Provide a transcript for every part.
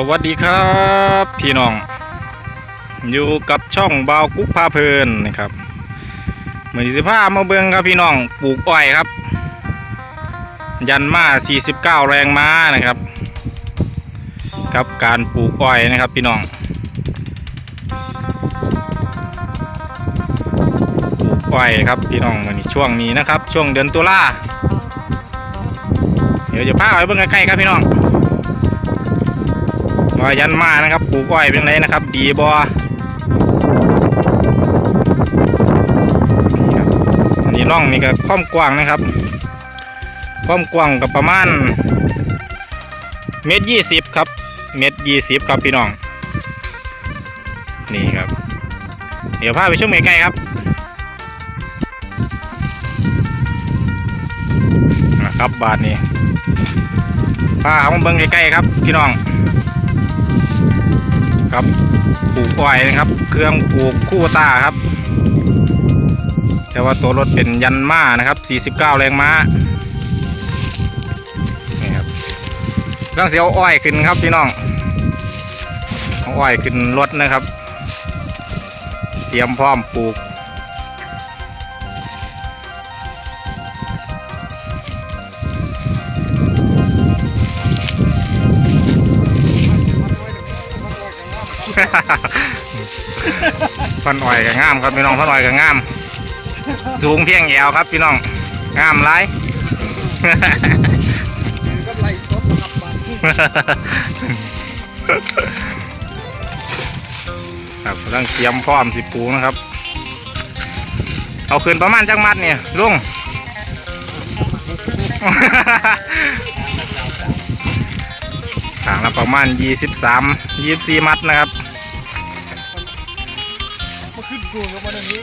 สวัสดีครับพี่น้อง อยู่กับช่องบาวกุ๊กพาเพลินนะครับเหมือนสิพามาเบิงครับพี่น้องปลูกอ้อยครับ ยันมา49 แรงม้านะครับ กับการปลูกอ้อยนะครับพี่น้องปลูกอ้อยครับพี่น้องวันนี้ช่วงนี้นะครับ ช่วงเดือนตุลาเดี๋ยวจะพาไปเบิ่งใกล้ๆครับพี่น้อง วายันมานะครับปลูกอ้อยเป็นไรนะครับ ดีบออันนี้ร่องนี่ก็ความกว้างนะครับความกว้างกับประมาณเมตรยี่สิบครับ เมตรยี่สิบครับพี่น้อง นี่ครับ เดี๋ยวพาไปชมใกล้ๆครับนะครับบาทนี้พาเอามาเบิ้งใกล้ๆครับพี่น้อง ครับปลูกอ้อยนะครับ เครื่องปลูกคู่ตาครับ แต่ว่าตัวรถเป็นยันมานะครับ 49 แรงม้านี่ครับต้องเสียวอ้อยขึ้นครับพี่น้องเอาอ้อยขึ้นรถนะครับ เตรียมพร้อมปลูก พันอ้อยก็งามครับพี่น้องพันอ้อยก็งาม สูงเพียงแอวครับพี่น้อง งามไรครับบ้านครับกำลังเตรียมพร้อมสิปูนะครับ เอาคืนประมาณจังมัดเนี่ยลุงถางละประมาณ 23 24 มัดนะครับ มาขึ้นกูกับมันอันนี้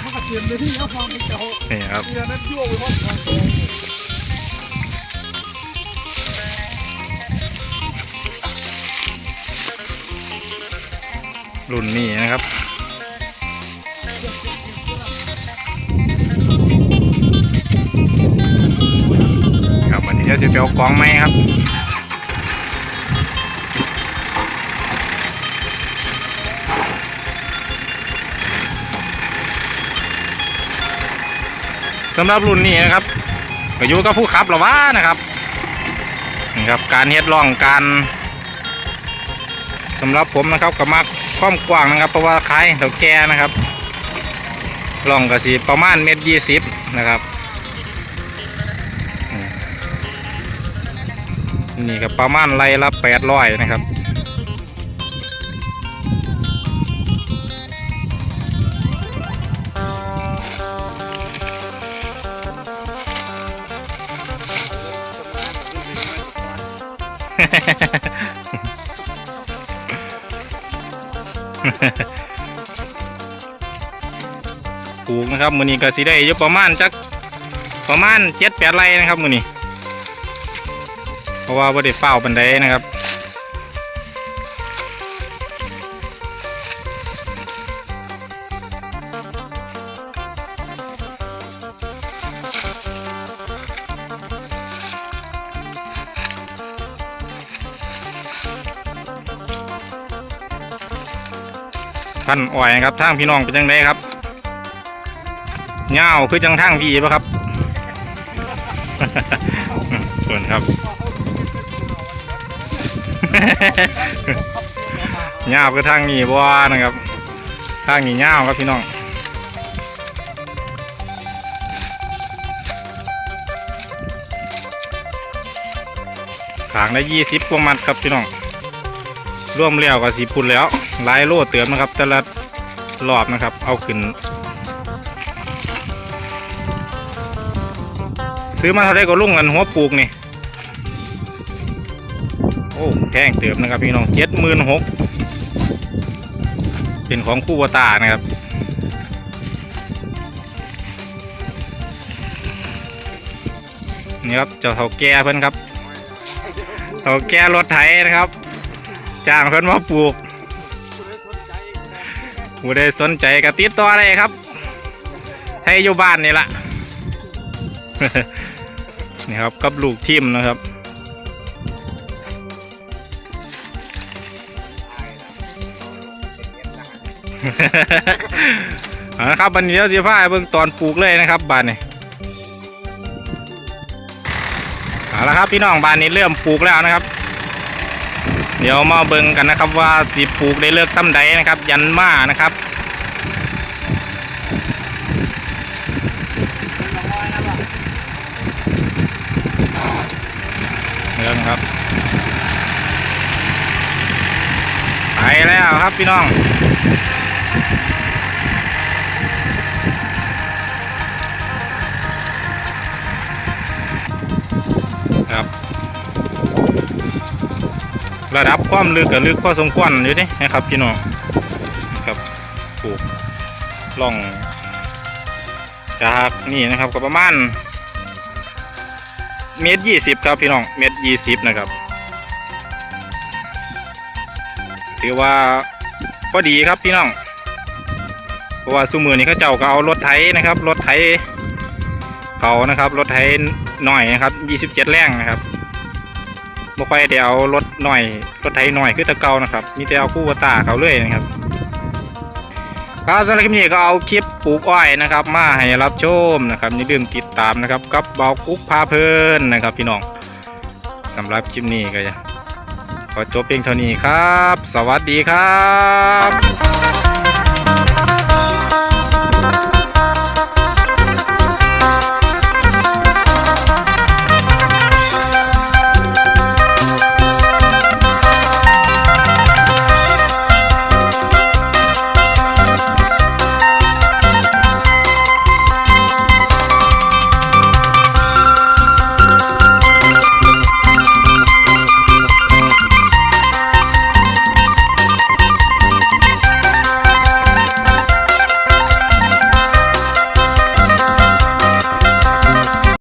เขาก็เตรียมเลยที่เขาฟังไปเจ้านี่ครับเรือนั้นยั่วไปหมดทางตรงรุ่นนี้นะครับครับวันนี้เราจะไปเอากองไม้ครับ สำหรับรุ่นนี้นะครับก็อยู่กับผู้ขับหรอวะนะครับนี่ครับการเฮ็ดร่องการสำหรับผมนะครับก็มักความกว้างนะครับเพราะว่าคล้ายเถาแก่นะครับร่องก็สีประมาณเมตรยี่สิบนะครับนี่ก็ประมาณไรละแปดร้อยนะครับ ปลูกนะครับมือนี้ก็สิได้อยู่ประมาณจักประมาณเจ็ดแปดไร่นะครับมือนี้ เพราะว่าบ่ได้เฝ้าบันไดนะครับ ท่านอ่อยนะครับทางพี่น้องเป็นยังไงครับเงาคือจังทางพี่ปะครับส่วนครับเงาคือทางนี้บัวนะครับ ทางนี้เงาครับพี่น้องขางได้ยี่สิบกว่ามัดครับพี่น้องร่วมแล้วก็สีพุ่นแล้ว หลายโลเติมนะครับ แต่ละรอบนะครับ เอาขึ้น ซื้อมาเท่าไรก็ลุ่งกันหัวปลูกนี่ โอ้แพงเติมนะครับพี่น้องเจ็ดหมื่นหกเป็นของคู่วตานะครับนี่ครับเจ้าเท่าแก่เพิ่นครับเท่าแก่รถไถนะครับจ้างเพิ่นมาปลูก ผู้ใดสนใจก็ติดต่อได้ครับให้อยู่บ้านนี่ละนี่ครับกับลูกทิมนะครับ เอาะครับบันนี้เราจะพาเบื้องตอนปลูกเลยนะครับบ้านนี่เอาละครับพี่น้องบ้านนี้เริ่มปลูกแล้วนะครับ เดี๋ยวมาเบิ่งกันนะครับว่าสิปลูกได้เลือกซ้ำใดนะครับ ยันมานะครับเริ่มครับ ไปแล้วครับพี่น้อง ระดับความลึกกับลึกพอสมควรอยู่นี่นะครับพี่น้องครับปลูกล่อง จากนี่นะครับก็ประมาณเมตรยี่สิบครับพี่น้องเมตรยี่สิบนะครับ ถือว่าพอดีครับพี่น้องเพราะว่าสุมือนี้เขาเจ้าก็เอารถไถนะครับ รถไถเขานะครับ รถไถหน่อยนะครับยี่สิบเจ็ดแรงนะครับ บ่ค่อยได้เอารถหน่อยรถไทยหน่อยคือตะเกานะครับ มีแต่เอาคู่วตาเขาเรื่อยนะครับครับสำหรับคลิปนี้ก็เอาคลิปปลูกอ้อยนะครับ มาให้รับชมนะครับอย่าลืมติดตามนะครับกับเบากุ๊กพาเพลินนะครับ พี่น้องสำหรับคลิปนี้ก็จะขอจบเพียงเท่านี้ครับ สวัสดีครับ